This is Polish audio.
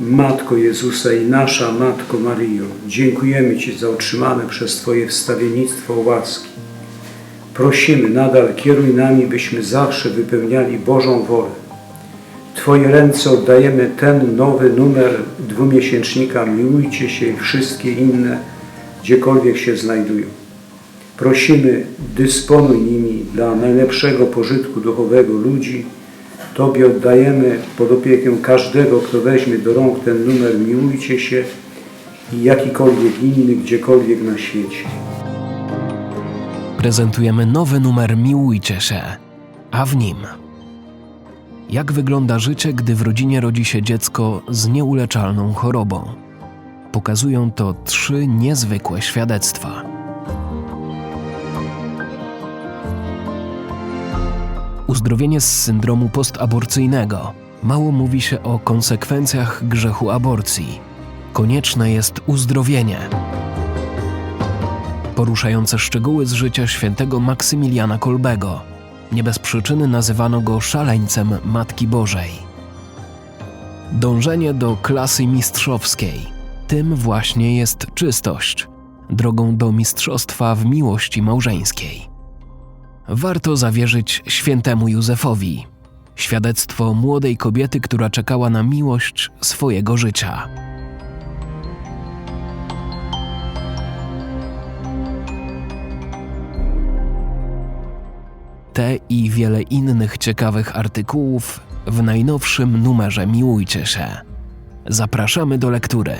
Matko Jezusa i nasza Matko Maryjo, dziękujemy Ci za otrzymane przez Twoje wstawiennictwo łaski. Prosimy nadal kieruj nami, byśmy zawsze wypełniali Bożą wolę. Twoje ręce oddajemy ten nowy numer dwumiesięcznika Miłujcie się i wszystkie inne, gdziekolwiek się znajdują. Prosimy, dysponuj nimi dla najlepszego pożytku duchowego ludzi. Tobie oddajemy pod opiekę każdego, kto weźmie do rąk ten numer Miłujcie się i jakikolwiek inny, gdziekolwiek na świecie. prezentujemy nowy numer Miłujcie się, a w nim jak wygląda życie, gdy w rodzinie rodzi się dziecko z nieuleczalną chorobą. Pokazują to trzy niezwykłe świadectwa. Uzdrowienie z syndromu postaborcyjnego. Mało mówi się o konsekwencjach grzechu aborcji. Konieczne jest uzdrowienie poruszające szczegóły z życia świętego Maksymiliana Kolbego. Nie bez przyczyny nazywano go szaleńcem Matki Bożej. Dążenie do klasy mistrzowskiej. Tym właśnie jest czystość, drogą do mistrzostwa w miłości małżeńskiej. Warto zawierzyć świętemu Józefowi. Świadectwo młodej kobiety, która czekała na miłość swojego życia. Te i wiele innych ciekawych artykułów w najnowszym numerze Miłujcie się. Zapraszamy do lektury.